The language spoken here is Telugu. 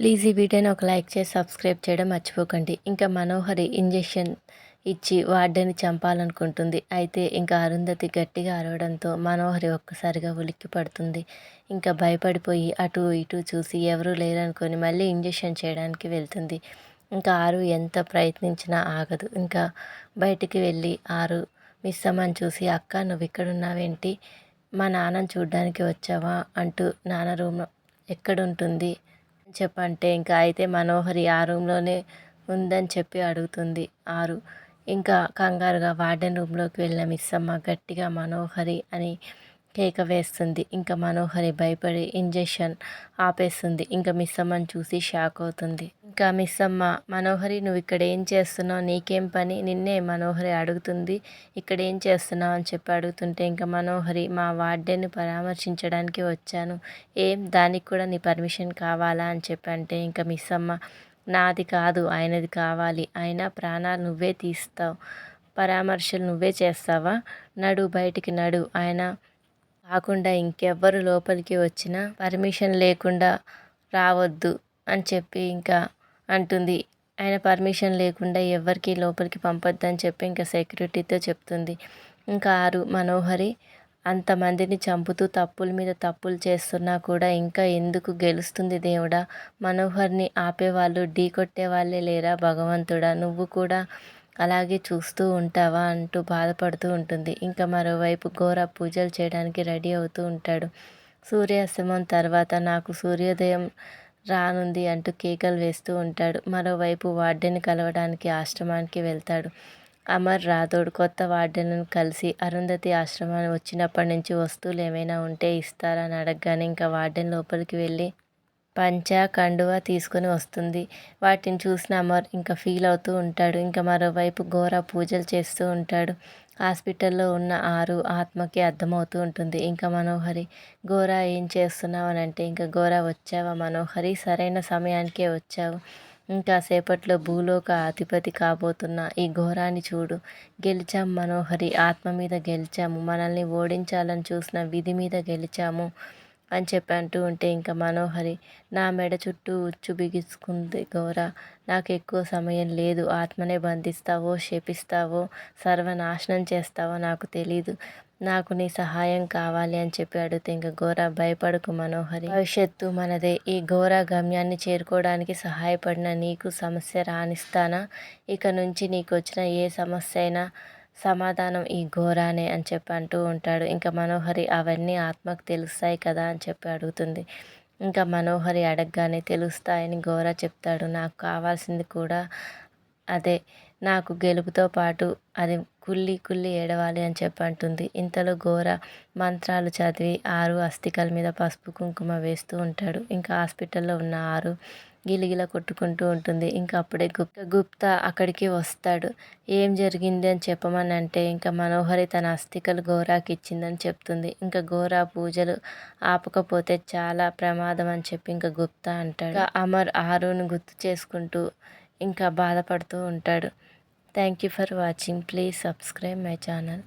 ప్లీజ్ ఈ వీడియోని ఒక లైక్ చేసి సబ్స్క్రైబ్ చేయడం మర్చిపోకండి. ఇంకా మనోహరి ఇంజెక్షన్ ఇచ్చి వార్డెని చంపాలనుకుంటుంది. అయితే ఇంకా అరుంధతి గట్టిగా అరవడంతో మనోహరి ఒక్కసారిగా ఉలిక్కి పడుతుంది. ఇంకా భయపడిపోయి అటు ఇటు చూసి ఎవరూ లేరనుకొని మళ్ళీ ఇంజెక్షన్ చేయడానికి వెళ్తుంది. ఇంకా ఆరు ఎంత ప్రయత్నించినా ఆగదు. ఇంకా బయటికి వెళ్ళి ఆరు మిస్ అమ్మని చూసి అక్క నువ్వు ఇక్కడున్నావేంటి? మా నాన్నని చూడ్డానికి వచ్చావా? అంటూ నాన్న రూమ్ ఎక్కడుంటుంది? చెప్పంటే ఇంకా అయితే మనోహరి ఆ రూమ్లోనే ఉందని చెప్పి అడుగుతుంది ఆరు. ఇంకా కంగారుగా వార్డెన్ రూమ్లోకి వెళ్ళిన మిస్ అమ్మ గట్టిగా మనోహరి అని కేక వేస్తుంది. ఇంకా మనోహరి భయపడి ఇంజెక్షన్ ఆపేస్తుంది. ఇంకా మిస్ అమ్మని చూసి షాక్ అవుతుంది. ఇంకా మిస్ అమ్మ మనోహరి నువ్వు ఇక్కడ ఏం చేస్తున్నావు? నీకేం పని? నిన్నే మనోహరి అడుగుతుంది ఇక్కడ ఏం చేస్తున్నావు? అని చెప్పి అడుగుతుంటే ఇంకా మనోహరి మా వార్డెన్ని పరామర్శించడానికి వచ్చాను. ఏం? దానికి కూడా నీ పర్మిషన్ కావాలా? అని చెప్పి అంటే ఇంకా మిస్ అమ్మ నాది కాదు ఆయనది కావాలి. ఆయన ప్రాణాలు నువ్వే తీస్తావు. పరామర్శలు నువ్వే చేస్తావా? నడు బయటికి నడు. ఆయన కాకుండా ఇంకెవ్వరు లోపలికి వచ్చినా పర్మిషన్ లేకుండా రావద్దు అని చెప్పి ఇంకా అంటుంది. ఆయన పర్మిషన్ లేకుండా ఎవరికి లోపలికి పంపొద్దు అని చెప్పి ఇంకా సెక్యూరిటీతో చెప్తుంది. ఇంకా ఆరు మనోహరి అంతమందిని చంపుతూ తప్పుల మీద తప్పులు చేస్తున్నా కూడా ఇంకా ఎందుకు గెలుస్తుంది దేవుడా? మనోహర్ని ఆపేవాళ్ళు ఢీ కొట్టే వాళ్ళే లేరా భగవంతుడా? నువ్వు కూడా అలాగే చూస్తూ ఉంటావా అంటూ బాధపడుతూ ఉంటుంది. ఇంకా మరోవైపు ఘోర పూజలు చేయడానికి రెడీ అవుతూ ఉంటాడు. సూర్యాస్తమం తర్వాత నాకు సూర్యోదయం రానుంది అంటూ కేకలు వేస్తూ ఉంటాడు. మరోవైపు వార్డెన్ కలవడానికి ఆశ్రమానికి వెళ్తాడు. అమర్ రాథోడ్ కొత్త వార్డెన్ను కలిసి అరుంధతి ఆశ్రమాన్ని వచ్చినప్పటి నుంచి వస్తువులు ఏమైనా ఉంటే ఇస్తారని అడగగానే ఇంకా వార్డెన్ లోపలికి వెళ్ళి పంచ కండువ తీసుకొని వస్తుంది. వాటిని చూసిన అమర్ ఇంకా ఫీల్ అవుతూ ఉంటాడు. ఇంకా మరోవైపు ఘోర పూజలు చేస్తూ ఉంటాడు. హాస్పిటల్లో ఉన్న ఆరు ఆత్మకి అర్థమవుతూ ఉంటుంది. ఇంకా మనోహరి ఘోర ఏం చేస్తున్నావు? అని అంటే ఇంకా ఘోర వచ్చావా మనోహరి? సరైన సమయానికే వచ్చావు. ఇంకా సేపట్లో భూలోక అధిపతి కాబోతున్న ఈ ఘోరాన్ని చూడు. గెలిచాం మనోహరి. ఆత్మ మీద గెలిచాము. మనల్ని ఓడించాలని చూసిన విధి మీద గెలిచాము. అని చెప్పి అంటూ ఉంటే ఇంకా మనోహరి నా మెడ చుట్టూ ఉచ్చు బిగుసుకుంది గౌర నాకు ఎక్కువ సమయం లేదు ఆత్మనే బంధిస్తావో శపిస్తావో సర్వనాశనం చేస్తావో నాకు తెలీదు నాకు నీ సహాయం కావాలి అని చెప్పి అడిగితే ఇంకా ఘోర భయపడకు మనోహరి భవిష్యత్తు మనదే ఈ ఘోర గమ్యాన్ని చేరుకోవడానికి సహాయపడిన నీకు సమస్య రాణిస్తానా ఇక నుంచి నీకు వచ్చిన ఏ సమస్య అయినా సమాధానం ఈ ఘోరానే అని చెప్పి అంటూ ఉంటాడు. ఇంకా మనోహరి అవన్నీ ఆత్మకు తెలుస్తాయి కదా అని చెప్పి అడుగుతుంది. ఇంకా మనోహరి అడగగానే తెలుస్తాయని ఘోర చెప్తాడు. నాకు కావాల్సింది కూడా అదే. నాకు గెలుపుతో పాటు అది కుల్లి కుల్లి ఏడవాలి అని చెప్పి అంటుంది. ఇంతలో ఘోర మంత్రాలు చదివి ఆరు అస్థికల మీద పసుపు కుంకుమ వేస్తూ ఉంటాడు. ఇంకా హాస్పిటల్లో ఉన్న ఆరు గిలిగిల కొట్టుకుంటూ ఉంటుంది. ఇంకా అప్పుడే గుప్త గుప్త అక్కడికి వస్తాడు. ఏం జరిగింది అని చెప్పమని అంటే ఇంకా మనోహరి తన అస్థికలు గోరాకి ఇచ్చిందని చెప్తుంది. ఇంకా గోరా పూజలు ఆపకపోతే చాలా ప్రమాదం అని చెప్పి ఇంకా గుప్తా అంటాడు. అమర్ ఆరును గుర్తు చేసుకుంటూ ఇంకా బాధపడుతూ ఉంటాడు. Thank you for watching please subscribe my channel